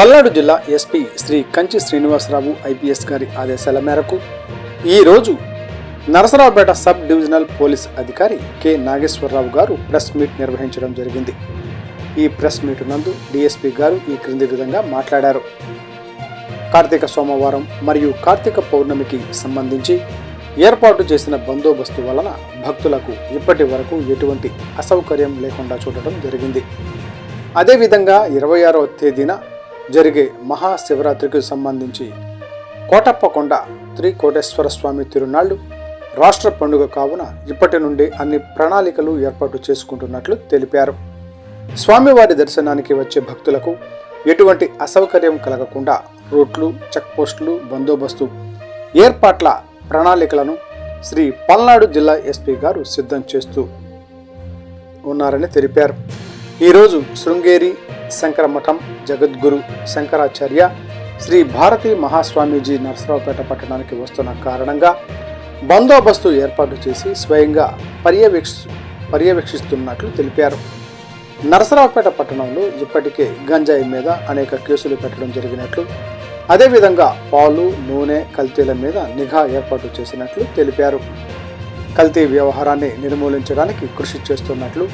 పల్నాడు జిల్లా SP Shri Kanchi Srinivasarao IPS గారి ఆదేశాల మేరకు ఈరోజు నరసరావుపేట సబ్ డివిజనల్ పోలీస్ అధికారి K Nageswararao garu press meet నిర్వహించడం జరిగింది. ఈ ప్రెస్ మీట్ నందు డిఎస్పీ గారు ఈ క్రింది విధంగా మాట్లాడారు. కార్తీక సోమవారం మరియు కార్తీక పౌర్ణమికి సంబంధించి ఏర్పాటు చేసిన బందోబస్తు వలన భక్తులకు ఇప్పటి వరకు ఎటువంటి అసౌకర్యం లేకుండా చూడటం జరిగింది. అదేవిధంగా ఇరవై ఆరో తేదీన జరిగే మహాశివరాత్రికి సంబంధించి కోటప్పకొండ శ్రీ కోటేశ్వర స్వామి తిరునాళ్ళు రాష్ట్ర పండుగ కావున ఇప్పటి నుండి అన్ని ప్రణాళికలు ఏర్పాటు చేసుకుంటున్నట్లు తెలిపారు. స్వామివారి దర్శనానికి వచ్చే భక్తులకు ఎటువంటి అసౌకర్యం కలగకుండా రూట్లు చెక్పోస్టులు బందోబస్తు ఏర్పాట్ల ప్రణాళికలను శ్రీ పల్నాడు జిల్లా ఎస్పీ గారు సిద్ధం చేస్తూ ఉన్నారని తెలిపారు. ఈరోజు శృంగేరి శంకరమఠం జగద్గురు శంకరాచార్య శ్రీ భారతీ మహాస్వామీజీ నరసరావుపేట పట్టణానికి వస్తున్న కారణంగా బందోబస్తు ఏర్పాటు చేసి స్వయంగా పర్యవేక్ష పర్యవేక్షిస్తున్నట్లు తెలిపారు. నరసరావుపేట పట్టణంలో ఇప్పటికే గంజాయి మీద అనేక కేసులు పెట్టడం జరిగినట్లు అదేవిధంగా పాలు నూనె కల్తీల మీద నిఘా ఏర్పాటు చేసినట్లు తెలిపారు. కల్తీ వ్యవహారాన్ని నిర్మూలించడానికి కృషి చేస్తున్నట్లు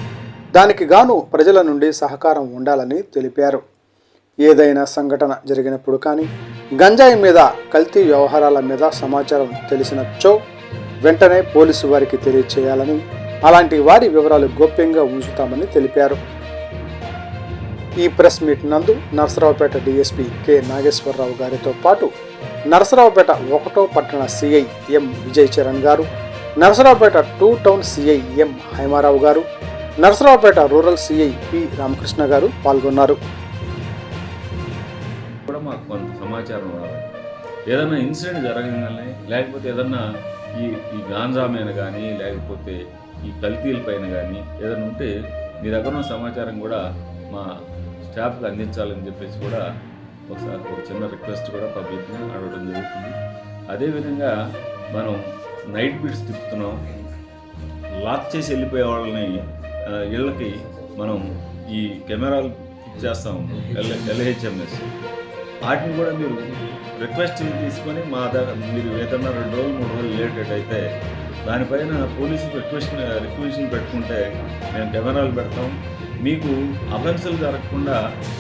దానికి గాను ప్రజల నుండి సహకారం ఉండాలని తెలిపారు. ఏదైనా సంఘటన జరిగినప్పుడు కానీ గంజాయి మీద కల్తీ వ్యవహారాల మీద సమాచారం తెలిసినచో వెంటనే పోలీసు వారికి తెలియచేయాలని అలాంటి వారి వివరాలు గోప్యంగా ఉంచుతామని తెలిపారు. ఈ ప్రెస్ మీట్ నందు నరసరావుపేట డీఎస్పీ కె. నాగేశ్వరరావు గారితో పాటు నరసరావుపేట ఒకటో పట్టణ CI M. Vijay Charan garu Narasaraopet two town CI M. Haimarao garu Narasaraopet rural CI P Ramakrishna garu పాల్గొన్నారు. కూడా మాకు కొంత సమాచారం రావాలి. ఏదైనా ఇన్సిడెంట్ జరగగానే లేకపోతే ఏదన్నా ఈ ఈ గాంజా మీద కానీ లేకపోతే ఈ కల్తీల పైన కానీ ఏదైనా ఉంటే మీ దగ్గర ఉన్న సమాచారం కూడా మా స్టాఫ్కి అందించాలని చెప్పేసి కూడా ఒకసారి ఒక చిన్న రిక్వెస్ట్ కూడా పబ్లిక్గా అడగడం జరుగుతుంది. అదేవిధంగా మనం నైట్ బీట్స్ తిప్పుతున్నాం. లాక్ చేసి వెళ్ళిపోయే వాళ్ళని ఇళ్ళకి మనం ఈ కెమెరాలు చేస్తాం ఎల్ ఎల్హెచ్ఎంఎస్. వాటిని కూడా మీరు రిక్వెస్ట్ తీసుకొని మా దగ్గర మీరు ఏదన్నా రెండు రోజులు మూడు రోజులు లేటెడ్ అయితే దానిపైన పోలీసు రిక్వెస్ట్ రిక్వెషన్ పెట్టుకుంటే మేము కెమెరాలు పెడతాం. మీకు అఫెన్సులు జరగకుండా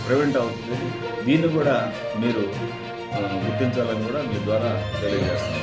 ప్రివెంట్ అవుతుంది. దీన్ని కూడా మీరు గుర్తించాలని కూడా మీ ద్వారా తెలియజేస్తాం